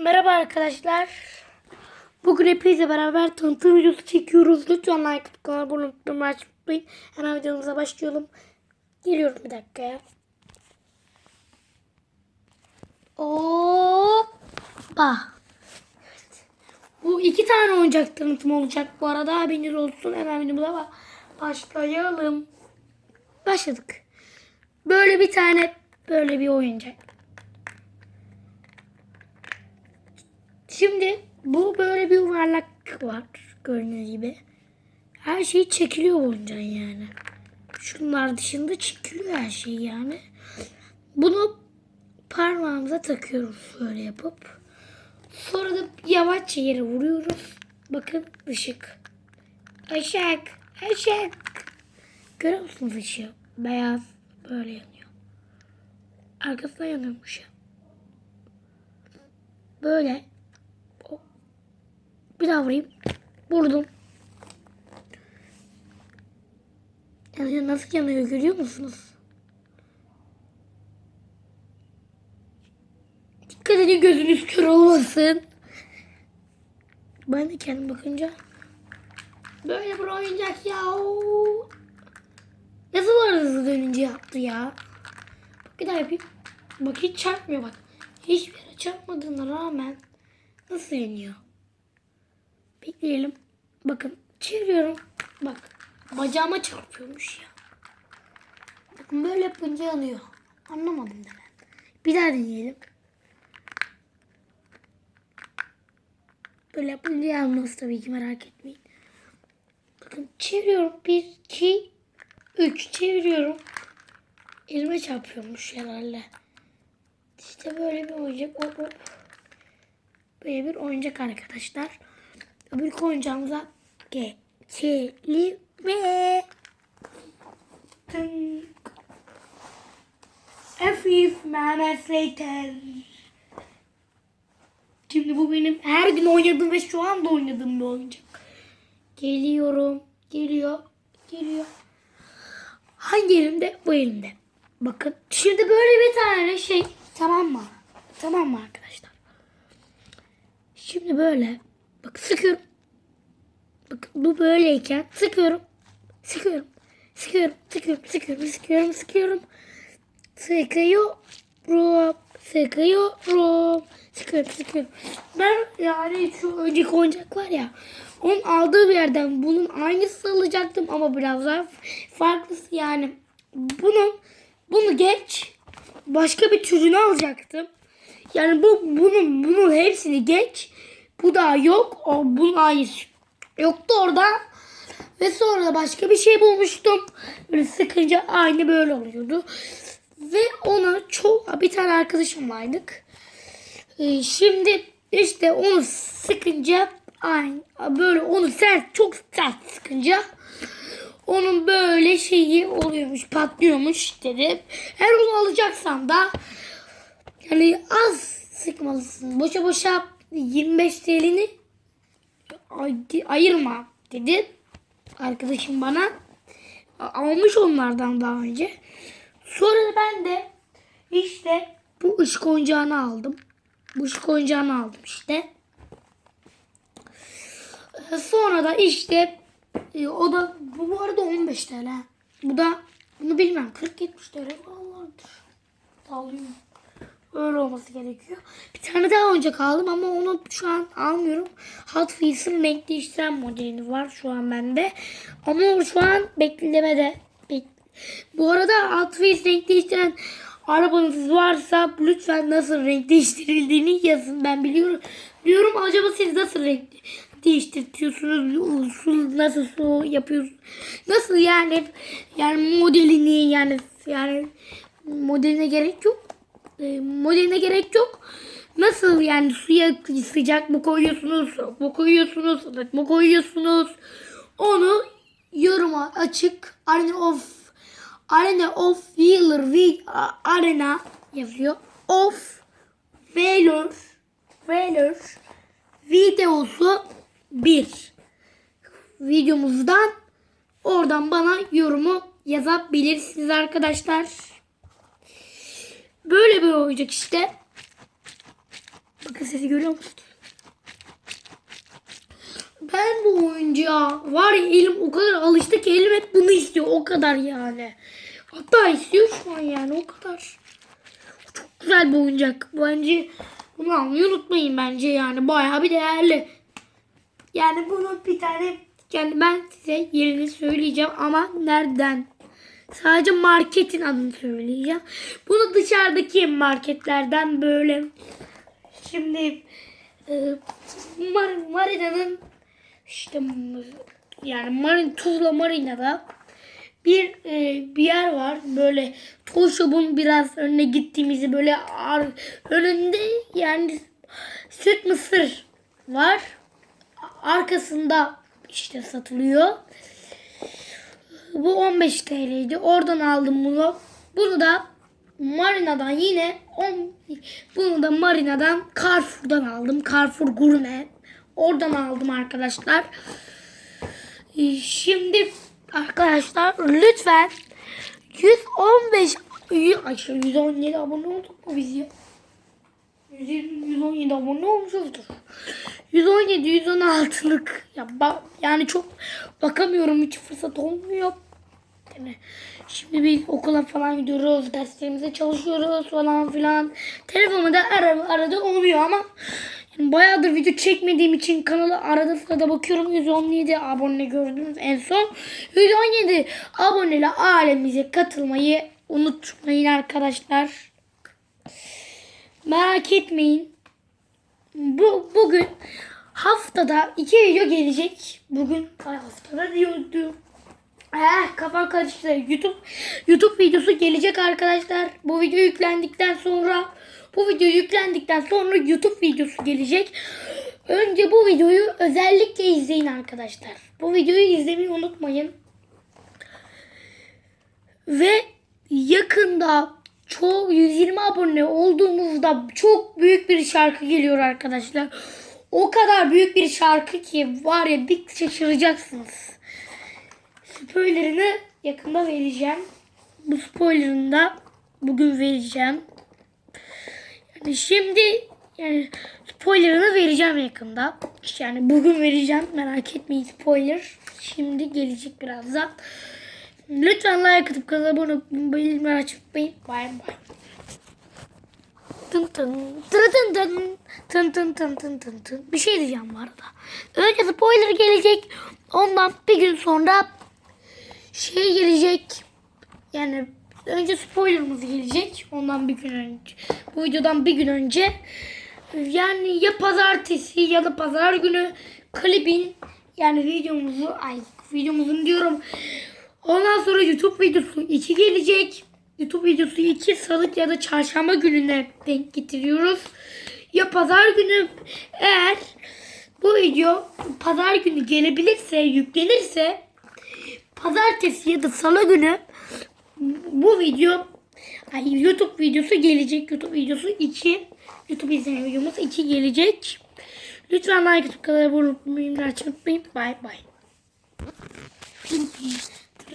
Merhaba arkadaşlar. Bugün hepinizle beraber tanıtım videosu çekiyoruz. Lütfen like atıp kanala abone olmayı unutmayın. Hemen videomuza başlayalım. Geliyorum bir dakika ya. Hoppa. Evet. Bu iki tane oyuncak tanıtımı olacak bu arada. Haberiniz olsun. Hemen videomuza ba- başlayalım. Başladık. Böyle bir tane böyle bir oyuncak. Şimdi bu böyle bir yuvarlak var gördüğünüz gibi. Her şey çekiliyor bu oyuncağın yani. Şunlar dışında çekiliyor her şey yani. Bunu parmağımıza takıyoruz şöyle yapıp. Sonra da yavaşça yere vuruyoruz. Bakın ışık. Işık. Işık. Görüyor musunuz ışığı? Beyaz böyle yanıyor. Arkasına yanıyormuş ya. Böyle bir daha vurayım. Vurdum. Yani nasıl yanıyor görüyor musunuz? Dikkat edin gözünüz kör olmasın. Ben de kendim bakınca böyle bir oyuncak ya. Nasıl var hızlı dönünce yaptı ya. Bak bir daha yapayım. Bak hiç çarpmıyor bak. Hiçbir yere çarpmadığına rağmen nasıl yanıyor? Bekleyelim. Bakın çeviriyorum. Bak bacağıma çarpıyormuş ya. Bakın böyle yapınca yanıyor. Anlamadım da ben. Bir daha deneyelim. Böyle yapınca yanmaz tabii ki merak etmeyin. Bakın çeviriyorum. Bir, iki, üç çeviriyorum. Elime çarpıyormuş herhalde. İşte böyle bir oyuncak. Böyle bir oyuncak arkadaşlar. Öbür oyuncağımıza geçelim ve Tınk. A few moments later. Şimdi bu benim her gün oynadığım ve şu anda oynadığım bir oyuncak. Geliyorum. Geliyor. Geliyor. Hangi elimde? Bu elimde. Bakın. Şimdi böyle bir tane şey. Tamam mı? Tamam mı arkadaşlar? Şimdi böyle. Bak sıkıyorum. Bak bu böyleyken sıkıyorum. Sıkıyorum. Sıkıyorum. Sıkıyorum. Sıkıyorum. Sıkıyorum. Sıkıyorum. Sıkıyorum. Sıkıyorum. Sıkıyorum. Sıkıyorum. Ben yani şu önceki oyuncak var ya. Onun aldığı bir yerden bunun aynısı alacaktım ama biraz daha farklısı yani. Bunun bunu geç başka bir türünü alacaktım. Yani bu bunun bunun hepsini geç. Bu da yok. O aynısı yoktu orada. Ve sonra başka bir şey bulmuştum. Böyle sıkınca aynı böyle oluyordu. Ve ona çok bir tane arkadaşım vardık. Ee, şimdi işte onu sıkınca aynı böyle onu sert çok sert sıkınca onun böyle şeyi oluyormuş patlıyormuş dedim. Her onu alacaksan da yani az sıkmalısın. Boşa boşa 25 TL'ni ay- ayırma dedi. Arkadaşım bana almış onlardan daha önce. Sonra ben de işte bu ışık oyuncağını aldım. Bu ışık oyuncağını aldım işte. Ee, Sonra da işte e, o da bu, arada 15 TL. Bu da bunu bilmem 40-70 TL vardır. Alıyorum. Öyle olması gerekiyor. Bir tane daha oyuncak aldım ama onu şu an almıyorum. Hot Wheels'ın renk değiştiren modelini var şu an bende. Ama şu an beklemede. Bek- Bu arada Hot Wheels renk değiştiren arabanız varsa lütfen nasıl renk değiştirildiğini yazın. Ben biliyorum. Diyorum acaba siz nasıl renk değiştirtiyorsunuz? Su, nasıl su yapıyorsunuz? Nasıl yani? Yani modelini yani yani modeline gerek yok e, modeline gerek yok. Nasıl yani suya sıcak mı koyuyorsunuz, soğuk mu koyuyorsunuz, ılık mı koyuyorsunuz? Onu yoruma açık. Arena of Arena of Wheeler Arena yazıyor. Of Wheeler Wheeler videosu 1 videomuzdan oradan bana yorumu yazabilirsiniz arkadaşlar. Böyle bir oyuncak işte. Bakın sesi görüyor musunuz? Ben bu oyuncağa var ya elim o kadar alıştı ki elim hep bunu istiyor. O kadar yani. Hatta istiyor şu an yani o kadar. Çok güzel bir oyuncak. Bence bunu almayı unutmayın bence yani. Bayağı bir değerli. Yani bunu bir tane yani ben size yerini söyleyeceğim ama nereden? Sadece marketin adını söyleyeceğim. Bunu dışarıdaki marketlerden böyle şimdi e, Mar- Marina'nın işte yani Marin Tuzla Marina'da bir e, bir yer var böyle Toy Shop'un biraz önüne gittiğimizi böyle ar- önünde yani süt mısır var arkasında işte satılıyor. Bu 15 TL'ydi. Oradan aldım bunu. Bunu da Marina'dan yine 10 bunu da Marina'dan Carrefour'dan aldım. Carrefour Gourmet. Oradan aldım arkadaşlar. Şimdi arkadaşlar lütfen 115 100 ay şu 117 abone olduk mu biz ya? 120, 117 abone olmuşuzdur. 117 116'lık ya bak yani çok bakamıyorum hiç fırsat olmuyor. Yani şimdi biz okula falan gidiyoruz, derslerimize çalışıyoruz falan filan. Telefonuma da ara, arada oluyor ama yani bayağıdır video çekmediğim için kanala arada sırada bakıyorum. 117 abone gördünüz en son. 117 aboneyle ailemize katılmayı unutmayın arkadaşlar. Merak etmeyin. Bu bugün haftada iki video gelecek. Bugün ay haftada diyordum. Eh kafam karıştı. YouTube YouTube videosu gelecek arkadaşlar. Bu video yüklendikten sonra bu video yüklendikten sonra YouTube videosu gelecek. Önce bu videoyu özellikle izleyin arkadaşlar. Bu videoyu izlemeyi unutmayın. Ve yakında çok 120 abone olduğumuzda çok büyük bir şarkı geliyor arkadaşlar. O kadar büyük bir şarkı ki var ya bir şaşıracaksınız. Spoilerını yakında vereceğim. Bu spoilerını da bugün vereceğim. Yani şimdi yani spoilerını vereceğim yakında. Yani bugün vereceğim. Merak etmeyin spoiler. Şimdi gelecek birazdan. Lütfen like atıp kanala abone olup bildirimleri açmayı. Bay bay. Tın tın tın tın tın tın tın tın tın tın tın. Bir şey diyeceğim bu arada. Önce spoiler gelecek. Ondan bir gün sonra şey gelecek. Yani önce spoilerımız gelecek. Ondan bir gün önce. Bu videodan bir gün önce. Yani ya pazartesi ya da pazar günü klibin yani videomuzu ay videomuzun diyorum. Ondan sonra YouTube videosu 2 gelecek. YouTube videosu 2 salı ya da çarşamba gününe denk getiriyoruz. Ya pazar günü eğer bu video pazar günü gelebilirse, yüklenirse pazartesi ya da salı günü bu video ay YouTube videosu gelecek. YouTube videosu 2 YouTube izleme videomuz 2 gelecek. Lütfen like atıp kanala abone olmayı unutmayın. Bye bye.